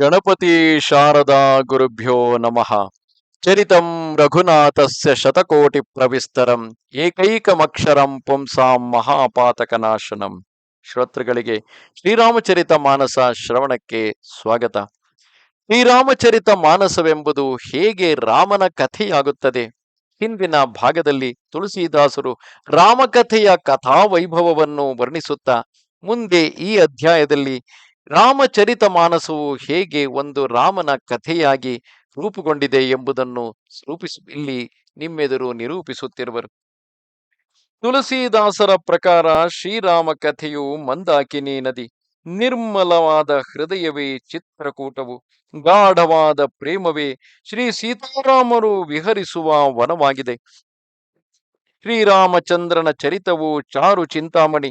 ಗಣಪತಿ ಶಾರದಾ ಗುರುಭ್ಯೋ ನಮಃ. ಚರಿತಂ ರಘುನಾಥಸ್ಯ ಶತಕೋಟಿ ಪ್ರವಿಸ್ತರಂ, ಏಕೈಕಮಕ್ಷರಂ ಪುಂಸಾಂ ಮಹಾಪಾತಕನಾಶನಂ. ಶ್ರೋತೃಗಳಿಗೆ ಶ್ರೀರಾಮಚರಿತ ಮಾನಸ ಶ್ರವಣಕ್ಕೆ ಸ್ವಾಗತ. ಶ್ರೀರಾಮಚರಿತ ಮಾನಸವೆಂಬುದು ಹೇಗೆ ರಾಮನ ಕಥೆಯಾಗುತ್ತದೆ? ಹಿಂದಿನ ಭಾಗದಲ್ಲಿ ತುಳಸಿದಾಸರು ರಾಮಕಥೆಯ ಕಥಾವೈಭವವನ್ನು ವರ್ಣಿಸುತ್ತಾ, ಮುಂದೆ ಈ ಅಧ್ಯಾಯದಲ್ಲಿ ರಾಮಚರಿತ ಮಾನಸವು ಹೇಗೆ ಒಂದು ರಾಮನ ಕಥೆಯಾಗಿ ರೂಪುಗೊಂಡಿದೆ ಎಂಬುದನ್ನು ರೂಪಿಸಿ, ಇಲ್ಲಿ ನಿಮ್ಮೆದುರು ನಿರೂಪಿಸುತ್ತಿರುವರು. ತುಳಸಿದಾಸರ ಪ್ರಕಾರ ಶ್ರೀರಾಮ ಕಥೆಯು ಮಂದಾಕಿನಿ ನದಿ, ನಿರ್ಮಲವಾದ ಹೃದಯವೇ ಚಿತ್ರಕೂಟವು, ಗಾಢವಾದ ಪ್ರೇಮವೇ ಶ್ರೀ ಸೀತಾರಾಮರು ವಿಹರಿಸುವ ವನವಾಗಿದೆ. ಶ್ರೀರಾಮಚಂದ್ರನ ಚರಿತವು ಚಾರು ಚಿಂತಾಮಣಿ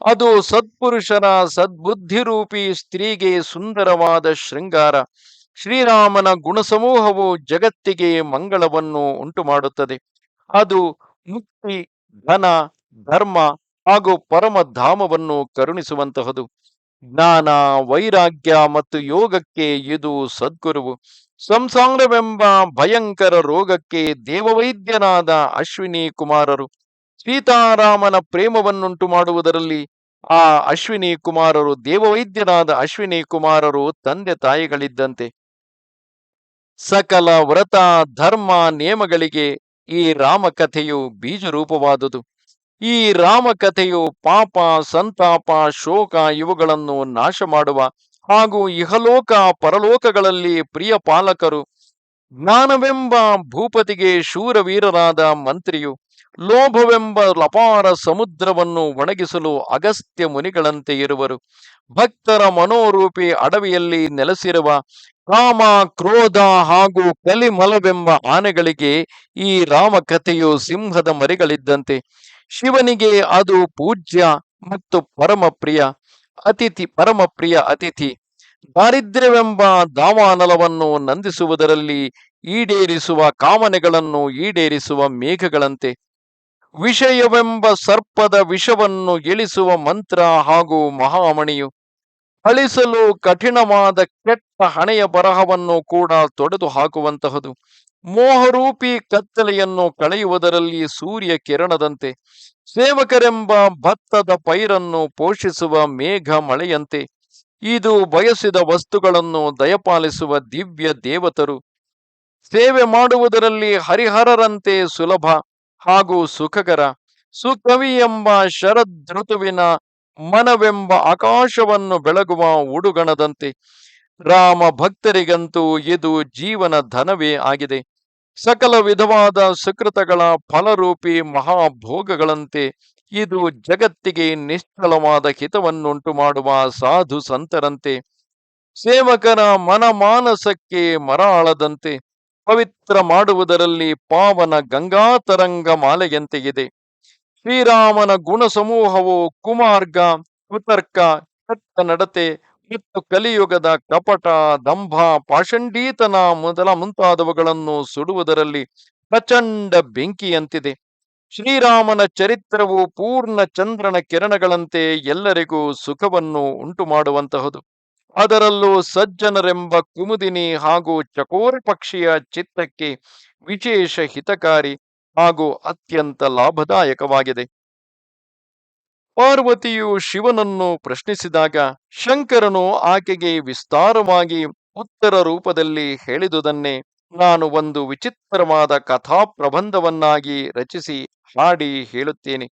ಅದು ಸತ್ಪುರುಷರ ಸದ್ಬುದ್ಧಿರೂಪಿ ಸ್ತ್ರೀಗೆ ಸುಂದರವಾದ ಶೃಂಗಾರ. ಶ್ರೀರಾಮನ ಗುಣಸಮೂಹವು ಜಗತ್ತಿಗೆ ಮಂಗಳವನ್ನು ಉಂಟು ಮಾಡುತ್ತದೆ ಅದು ಮುಕ್ತಿ, ಧನ, ಧರ್ಮ ಹಾಗೂ ಪರಮಧಾಮವನ್ನು ಕರುಣಿಸುವಂತಹದು. ಜ್ಞಾನ, ವೈರಾಗ್ಯ ಮತ್ತು ಯೋಗಕ್ಕೆ ಇದು ಸದ್ಗುರುವು. ಸಂಸಾರವೆಂಬ ಭಯಂಕರ ರೋಗಕ್ಕೆ ದೇವವೈದ್ಯನಾದ ಅಶ್ವಿನಿ ಕುಮಾರರು ಸೀತಾರಾಮನ ಪ್ರೇಮವನ್ನುಂಟು ಮಾಡುವುದರಲ್ಲಿ ಆ ಅಶ್ವಿನಿ ಕುಮಾರರು ದೇವವೈದ್ಯನಾದ ಅಶ್ವಿನಿ ಕುಮಾರರು ತಂದೆ ತಾಯಿಗಳಿದ್ದಂತೆ. ಸಕಲ ವ್ರತ, ಧರ್ಮ, ನಿಯಮಗಳಿಗೆ ಈ ರಾಮಕಥೆಯು ಬೀಜರೂಪವಾದುದು. ಈ ರಾಮಕಥೆಯು ಪಾಪ, ಸಂತಾಪ, ಶೋಕ ಇವುಗಳನ್ನು ನಾಶ ಮಾಡುವ ಹಾಗೂ ಇಹಲೋಕ, ಪರಲೋಕಗಳಲ್ಲಿ ಪ್ರಿಯ ಪಾಲಕರು, ಜ್ಞಾನವೆಂಬ ಭೂಪತಿಗೆ ಶೂರವೀರರಾದ ಮಂತ್ರಿಯು ಲೋಭವೆಂಬ ಲಪಾರ ಸಮುದ್ರವನ್ನು ಒಣಗಿಸಲು ಅಗಸ್ತ್ಯ ಮುನಿಗಳಂತೆ ಇರುವರು. ಭಕ್ತರ ಮನೋರೂಪಿ ಅಡವಿಯಲ್ಲಿ ನೆಲೆಸಿರುವ ಕಾಮ, ಕ್ರೋಧ ಹಾಗೂ ಕಲಿಮಲವೆಂಬ ಆನೆಗಳಿಗೆ ಈ ರಾಮಕಥೆಯು ಸಿಂಹದ ಮರಿಗಳಿದ್ದಂತೆ. ಶಿವನಿಗೆ ಅದು ಪೂಜ್ಯ ಮತ್ತು ಪರಮಪ್ರಿಯ ಅತಿಥಿ ಪರಮಪ್ರಿಯ ಅತಿಥಿ. ದಾರಿದ್ರ್ಯವೆಂಬ ದಾವಾನಲವನ್ನು ನಂದಿಸುವುದರಲ್ಲಿ ಈಡೇರಿಸುವ ಕಾಮನೆಗಳನ್ನು ಈಡೇರಿಸುವ ಮೇಘಗಳಂತೆ. ವಿಷಯವೆಂಬ ಸರ್ಪದ ವಿಷವನ್ನು ಇಳಿಸುವ ಮಂತ್ರ ಹಾಗೂ ಮಹಾಮಣಿಯು ಅಳಿಸಲು ಕಠಿಣವಾದ ಕೆಟ್ಟ ಹಣೆಯ ಬರಹವನ್ನು ಕೂಡ ತೊಡೆದು ಹಾಕುವಂತಹದು. ಮೋಹರೂಪಿ ಕತ್ತಲೆಯನ್ನು ಕಳೆಯುವುದರಲ್ಲಿ ಸೂರ್ಯ ಕಿರಣದಂತೆ, ಸೇವಕರೆಂಬ ಭತ್ತದ ಪೈರನ್ನು ಪೋಷಿಸುವ ಮೇಘ ಮಳೆಯಂತೆ, ಇದು ಬಯಸಿದ ವಸ್ತುಗಳನ್ನು ದಯಪಾಲಿಸುವ ದಿವ್ಯ ದೇವತರು. ಸೇವೆ ಮಾಡುವುದರಲ್ಲಿ ಹರಿಹರರಂತೆ ಸುಲಭ ಹಾಗೂ ಸುಖಕರ. ಸುಕವಿ ಎಂಬ ಶರದ್ ಋತುವಿನ ಮನವೆಂಬ ಆಕಾಶವನ್ನು ಬೆಳಗುವ ಉಡುಗಣದಂತೆ ರಾಮ ಭಕ್ತರಿಗಂತೂ ಇದು ಜೀವನ ಧನವೇ ಆಗಿದೆ. ಸಕಲ ವಿಧವಾದ ಸುಕೃತಗಳ ಫಲರೂಪಿ ಮಹಾಭೋಗಗಳಂತೆ ಇದು ಜಗತ್ತಿಗೆ ನಿಶ್ಚಲವಾದ ಹಿತವನ್ನುಂಟು ಮಾಡುವ ಸಾಧು ಸಂತರಂತೆ. ಸೇವಕರ ಮನಮಾನಸಕ್ಕೆ ಮರಾಳದಂತೆ ಪವಿತ್ರ ಮಾಡುವುದರಲ್ಲಿ ಪಾವನ ಗಂಗಾತರಂಗ ಮಾಲೆಯಂತೆ ಇದೆ ಶ್ರೀರಾಮನ ಗುಣ ಸಮೂಹವು ಕುಮಾರ್ಗ, ಕುತರ್ಕ ಕೆಟ್ಟ ನಡತೆ ಮತ್ತು ಕಲಿಯುಗದ ಕಪಟ, ದಂಭ, ಪಾಷಂಡೀತನ ಮೊದಲ ಮುಂತಾದವುಗಳನ್ನು ಸುಡುವುದರಲ್ಲಿ ಪ್ರಚಂಡ ಬೆಂಕಿಯಂತಿದೆ. ಶ್ರೀರಾಮನ ಚರಿತ್ರವು ಪೂರ್ಣ ಚಂದ್ರನ ಕಿರಣಗಳಂತೆ ಎಲ್ಲರಿಗೂ ಸುಖವನ್ನು ಉಂಟು ಮಾಡುವಂತಹದು ಅದರಲ್ಲೂ ಸಜ್ಜನರೆಂಬ ಕುಮುದಿನಿ ಹಾಗೂ ಚಕೋರ ಪಕ್ಷಿಯ ಚಿತ್ತಕ್ಕೆ ವಿಶೇಷ ಹಿತಕಾರಿ ಹಾಗೂ ಅತ್ಯಂತ ಲಾಭದಾಯಕವಾಗಿದೆ. ಪಾರ್ವತಿಯು ಶಿವನನ್ನು ಪ್ರಶ್ನಿಸಿದಾಗ ಶಂಕರನು ಆಕೆಗೆ ವಿಸ್ತಾರವಾಗಿ ಉತ್ತರ ರೂಪದಲ್ಲಿ ಹೇಳಿದುದನ್ನೇ ನಾನು ಒಂದು ವಿಚಿತ್ರವಾದ ಕಥಾ ಪ್ರಬಂಧವನ್ನಾಗಿ ರಚಿಸಿ ಹಾಡಿ ಹೇಳುತ್ತೇನೆ.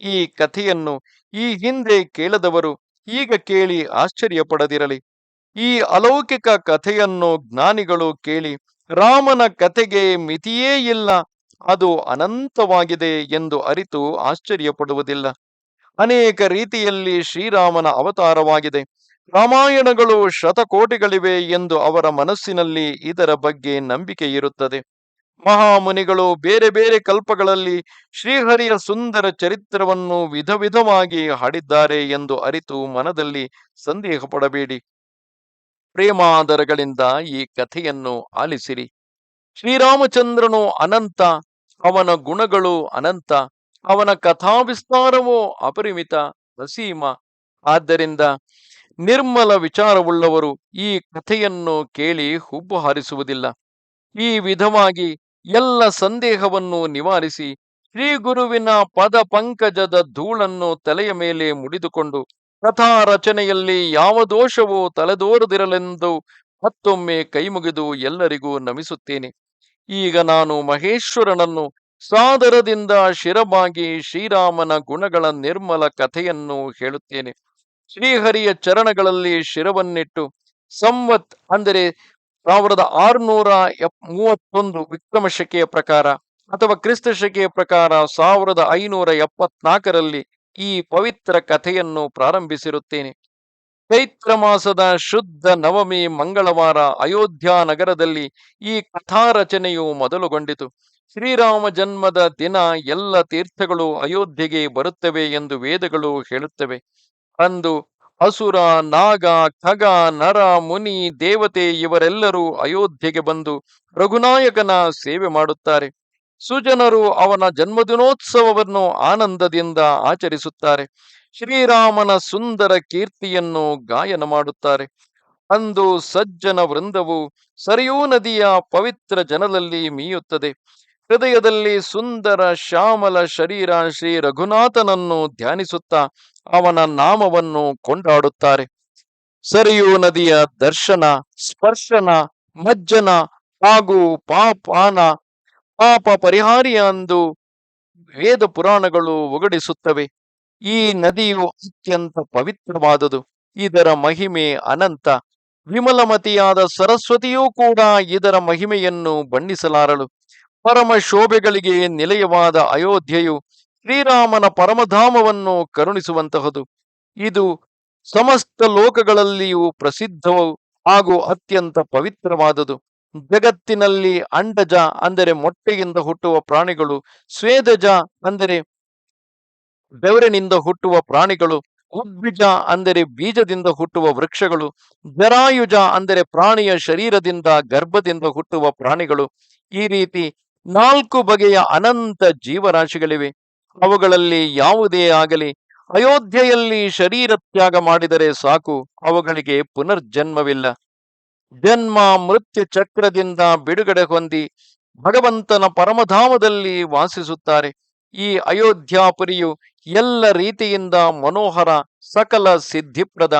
ಈ ಕಥೆಯನ್ನು ಈ ಹಿಂದೆ ಕೇಳದವರು ಈಗ ಕೇಳಿ ಆಶ್ಚರ್ಯಪಡದಿರಲಿ. ಈ ಅಲೌಕಿಕ ಕಥೆಯನ್ನು ಜ್ಞಾನಿಗಳು ಕೇಳಿ, ರಾಮನ ಕಥೆಗೆ ಮಿತಿಯೇ ಇಲ್ಲ, ಅದು ಅನಂತವಾಗಿದೆ ಎಂದು ಅರಿತು ಆಶ್ಚರ್ಯಪಡುವುದಿಲ್ಲ. ಅನೇಕ ರೀತಿಯಲ್ಲಿ ಶ್ರೀರಾಮನ ಅವತಾರವಾಗಿದೆ. ರಾಮಾಯಣಗಳು ಶತಕೋಟಿಗಳಿವೆ ಎಂದು ಅವರ ಮನಸ್ಸಿನಲ್ಲಿ ಇದರ ಬಗ್ಗೆ ನಂಬಿಕೆ ಇರುತ್ತದೆ ಮಹಾಮುನಿಗಳು ಬೇರೆ ಬೇರೆ ಕಲ್ಪಗಳಲ್ಲಿ ಶ್ರೀಹರಿಯ ಸುಂದರ ಚರಿತ್ರವನ್ನು ವಿಧ ವಿಧವಾಗಿ ಹಾಡಿದ್ದಾರೆ ಎಂದು ಅರಿತು ಮನದಲ್ಲಿ ಸಂದೇಹ ಪಡಬೇಡಿ ಪ್ರೇಮಾದರಗಳಿಂದ ಈ ಕಥೆಯನ್ನು ಆಲಿಸಿರಿ. ಶ್ರೀರಾಮಚಂದ್ರನು ಅನಂತ, ಅವನ ಗುಣಗಳು ಅನಂತ, ಅವನ ಕಥಾವಿಸ್ತಾರವೋ ಅಪರಿಮಿತ ಅಸೀಮ ಆದ್ದರಿಂದ ನಿರ್ಮಲ ವಿಚಾರವುಳ್ಳವರು ಈ ಕಥೆಯನ್ನು ಕೇಳಿ ಹುಬ್ಬು ಹಾರಿಸುವುದಿಲ್ಲ. ಈ ವಿಧವಾಗಿ ಎಲ್ಲ ಸಂದೇಹವನ್ನು ನಿವಾರಿಸಿ ಶ್ರೀ ಗುರುವಿನ ಪದ ಪಂಕಜದ ಧೂಳನ್ನು ತಲೆಯ ಮೇಲೆ ಮುಡಿದುಕೊಂಡು ಕಥಾ ರಚನೆಯಲ್ಲಿ ಯಾವ ದೋಷವೂ ತಲೆದೋರದಿರಲೆಂದು ಮತ್ತೊಮ್ಮೆ ಕೈಮುಗಿದು ಎಲ್ಲರಿಗೂ ನಮಿಸುತ್ತೇನೆ. ಈಗ ನಾನು ಮಹೇಶ್ವರನನ್ನು ಸಾದರದಿಂದ ಶಿರಬಾಗಿ ಶ್ರೀರಾಮನ ಗುಣಗಳ ನಿರ್ಮಲ ಕಥೆಯನ್ನು ಹೇಳುತ್ತೇನೆ. ಶ್ರೀಹರಿಯ ಚರಣಗಳಲ್ಲಿ ಶಿರವನ್ನಿಟ್ಟು ಸಂವತ್ ಅಂದರೆ ಸಾವಿರದ ಆರುನೂರ ಮೂವತ್ತೊಂದು ವಿಕ್ರಮ ಶಕೆಯ ಪ್ರಕಾರ ಅಥವಾ ಕ್ರಿಸ್ತ ಶಕೆಯ ಪ್ರಕಾರ ಸಾವಿರದ ಐನೂರ ಎಪ್ಪತ್ನಾಲ್ಕರಲ್ಲಿ ಈ ಪವಿತ್ರ ಕಥೆಯನ್ನು ಪ್ರಾರಂಭಿಸಿರುತ್ತೇನೆ. ಚೈತ್ರ ಮಾಸದ ಶುದ್ಧ ನವಮಿ ಮಂಗಳವಾರ ಅಯೋಧ್ಯ ನಗರದಲ್ಲಿ ಈ ಕಥಾ ರಚನೆಯು ಮೊದಲುಗೊಂಡಿತು. ಶ್ರೀರಾಮ ಜನ್ಮದ ದಿನ ಎಲ್ಲ ತೀರ್ಥಗಳು ಅಯೋಧ್ಯೆಗೆ ಬರುತ್ತವೆ ಎಂದು ವೇದಗಳು ಹೇಳುತ್ತವೆ. ಅಂದು ಅಸುರ, ನಾಗ, ಖಗ, ನರ, ಮುನಿ, ದೇವತೆ ಇವರೆಲ್ಲರೂ ಅಯೋಧ್ಯೆಗೆ ಬಂದು ರಘುನಾಯಕನ ಸೇವೆ ಮಾಡುತ್ತಾರೆ. ಸುಜನರು ಅವನ ಜನ್ಮದಿನೋತ್ಸವವನ್ನು ಆನಂದದಿಂದ ಆಚರಿಸುತ್ತಾರೆ. ಶ್ರೀರಾಮನ ಸುಂದರ ಕೀರ್ತಿಯನ್ನು ಗಾಯನ ಮಾಡುತ್ತಾರೆ. ಅಂದು ಸಜ್ಜನ ವೃಂದವು ಸರಿಯೂ ನದಿಯ ಪವಿತ್ರ ಜನದಲ್ಲಿ ಮೀಯುತ್ತದೆ. ಹೃದಯದಲ್ಲಿ ಸುಂದರ ಶ್ಯಾಮಲ ಶರೀರ ಶ್ರೀ ರಘುನಾಥನನ್ನು ಧ್ಯಾನಿಸುತ್ತಾ ಅವನ ನಾಮವನ್ನು ಕೊಂಡಾಡುತ್ತಾರೆ. ಸರಿಯೂ ನದಿಯ ದರ್ಶನ, ಸ್ಪರ್ಶನ, ಮಜ್ಜನ ಹಾಗೂ ಪಾಪಾನ ಪಾಪ ಪರಿಹಾರಿಯ ಅಂದು ವೇದ ಪುರಾಣಗಳು ಒಗಡಿಸುತ್ತವೆ. ಈ ನದಿಯು ಅತ್ಯಂತ ಪವಿತ್ರವಾದುದು. ಇದರ ಮಹಿಮೆ ಅನಂತ. ವಿಮಲಮತಿಯಾದ ಸರಸ್ವತಿಯೂ ಕೂಡ ಇದರ ಮಹಿಮೆಯನ್ನು ಬಣ್ಣಿಸಲಾರಳು. ಪರಮ ಶೋಭೆಗಳಿಗೆ ನಿಲಯವಾದ ಅಯೋಧ್ಯೆಯು ಶ್ರೀರಾಮನ ಪರಮಧಾಮವನ್ನು ಕರುಣಿಸುವಂತಹದು. ಇದು ಸಮಸ್ತ ಲೋಕಗಳಲ್ಲಿಯೂ ಪ್ರಸಿದ್ಧವು ಹಾಗೂ ಅತ್ಯಂತ ಪವಿತ್ರವಾದುದು. ಜಗತ್ತಿನಲ್ಲಿ ಅಂಡಜ ಅಂದರೆ ಮೊಟ್ಟೆಯಿಂದ ಹುಟ್ಟುವ ಪ್ರಾಣಿಗಳು, ಸ್ವೇದಜ ಅಂದರೆ ಬೆವರಿನಿಂದ ಹುಟ್ಟುವ ಪ್ರಾಣಿಗಳು ಉದ್ಬಿಜ ಅಂದರೆ ಬೀಜದಿಂದ ಹುಟ್ಟುವ ವೃಕ್ಷಗಳು, ಜರಾಯುಜ ಅಂದರೆ ಪ್ರಾಣಿಯ ಶರೀರದಿಂದ ಗರ್ಭದಿಂದ ಹುಟ್ಟುವ ಪ್ರಾಣಿಗಳು. ಈ ರೀತಿ ನಾಲ್ಕು ಬಗೆಯ ಅನಂತ ಜೀವರಾಶಿಗಳಿವೆ. ಅವುಗಳಲ್ಲಿ ಯಾವುದೇ ಆಗಲಿ, ಅಯೋಧ್ಯೆಯಲ್ಲಿ ಶರೀರ ತ್ಯಾಗ ಮಾಡಿದರೆ ಸಾಕು, ಅವುಗಳಿಗೆ ಪುನರ್ಜನ್ಮವಿಲ್ಲ. ಜನ್ಮ ಮೃತ್ಯು ಚಕ್ರದಿಂದ ಬಿಡುಗಡೆ ಹೊಂದಿ ಭಗವಂತನ ಪರಮಧಾಮದಲ್ಲಿ ವಾಸಿಸುತ್ತಾರೆ. ಈ ಅಯೋಧ್ಯಾಪುರಿಯು ಎಲ್ಲ ರೀತಿಯಿಂದ ಮನೋಹರ, ಸಕಲ ಸಿದ್ಧಿಪ್ರದ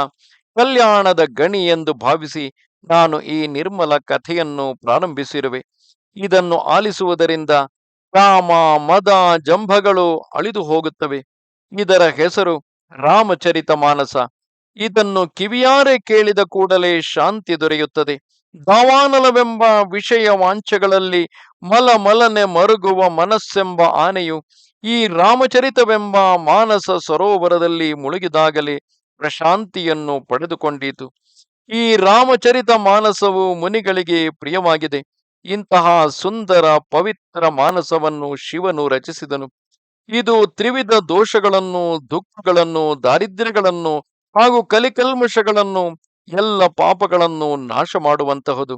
ಕಲ್ಯಾಣದ ಗಣಿ ಎಂದು ಭಾವಿಸಿ ನಾನು ಈ ನಿರ್ಮಲ ಕಥೆಯನ್ನು ಪ್ರಾರಂಭಿಸಿರುವೆ. ಇದನ್ನು ಆಲಿಸುವುದರಿಂದ ಕಾಮ ಮದ, ಜಂಭಗಳು ಅಳಿದು ಹೋಗುತ್ತವೆ ಇದರ ಹೆಸರು ರಾಮಚರಿತ ಮಾನಸ. ಇದನ್ನು ಕಿವಿಯಾರೆ ಕೇಳಿದ ಕೂಡಲೇ ಶಾಂತಿ ದೊರೆಯುತ್ತದೆ. ದಾವಾನಲವೆಂಬ ವಿಷಯ ವಾಂಛೆಗಳಲ್ಲಿ ಮಲ ಮಲನೆ ಮರುಗುವ ಮನಸ್ಸೆಂಬ ಆನೆಯು ಈ ರಾಮಚರಿತವೆಂಬ ಮಾನಸ ಸರೋವರದಲ್ಲಿ ಮುಳುಗಿದಾಗಲೇ ಪ್ರಶಾಂತಿಯನ್ನು ಪಡೆದುಕೊಂಡಿತು. ಈ ರಾಮಚರಿತ ಮಾನಸವು ಮುನಿಗಳಿಗೆ ಪ್ರಿಯವಾಗಿದೆ. ಇಂತಹ ಸುಂದರ ಪವಿತ್ರ ಮಾನಸವನ್ನು ಶಿವನು ರಚಿಸಿದನು. ಇದು ತ್ರಿವಿಧ ದೋಷಗಳನ್ನು, ದುಃಖಗಳನ್ನು, ದಾರಿದ್ರ್ಯಗಳನ್ನು ಹಾಗೂ ಕಲಿಕಲ್ಮಶಗಳನ್ನು ಎಲ್ಲ ಪಾಪಗಳನ್ನು ನಾಶ ಮಾಡುವಂತಹದು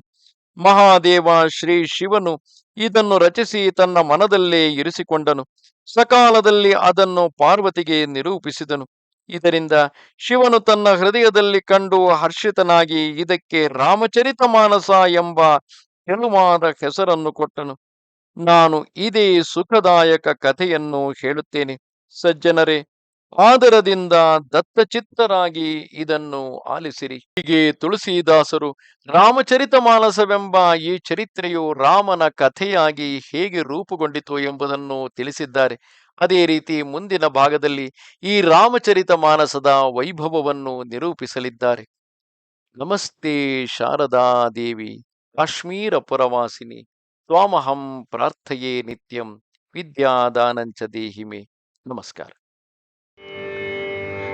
ಮಹಾದೇವ ಶ್ರೀ ಶಿವನು ಇದನ್ನು ರಚಿಸಿ ತನ್ನ ಮನದಲ್ಲೇ ಇರಿಸಿಕೊಂಡನು. ಸಕಾಲದಲ್ಲಿ ಅದನ್ನು ಪಾರ್ವತಿಗೆ ನಿರೂಪಿಸಿದನು. ಇದರಿಂದ ಶಿವನು ತನ್ನ ಹೃದಯದಲ್ಲಿ ಕಂಡು ಹರ್ಷಿತನಾಗಿ ಇದಕ್ಕೆ ರಾಮಚರಿತ ಮಾನಸ ಎಂಬ ತೆಲುವಾದ ಹೆಸರನ್ನು ಕೊಟ್ಟನು. ನಾನು ಇದೇ ಸುಖದಾಯಕ ಕಥೆಯನ್ನು ಹೇಳುತ್ತೇನೆ. ಸಜ್ಜನರೇ ಆದರದಿಂದ ದತ್ತಚಿತ್ತರಾಗಿ ಇದನ್ನು ಆಲಿಸಿರಿ. ಹೀಗೆ ತುಳಸಿದಾಸರು ರಾಮಚರಿತ ಮಾನಸವೆಂಬ ಈ ಚರಿತ್ರೆಯು ರಾಮನ ಕಥೆಯಾಗಿ ಹೇಗೆ ರೂಪುಗೊಂಡಿತು ಎಂಬುದನ್ನು ತಿಳಿಸಿದ್ದಾರೆ. ಅದೇ ರೀತಿ ಮುಂದಿನ ಭಾಗದಲ್ಲಿ ಈ ರಾಮಚರಿತ ಮಾನಸದ ವೈಭವವನ್ನು ನಿರೂಪಿಸಲಿದ್ದಾರೆ. ನಮಸ್ತೆ ಶಾರದಾ ದೇವಿ, ಕಾಶ್ಮೀರ ಪುರವಾಸಿನಿ, ತ್ವಾಮಹಂ ಪ್ರಾರ್ಥೆಯೇ ನಿತ್ಯಂ, ವಿದ್ಯಾದಾನಂಚ ದೇಹಿಮೆ. ನಮಸ್ಕಾರ.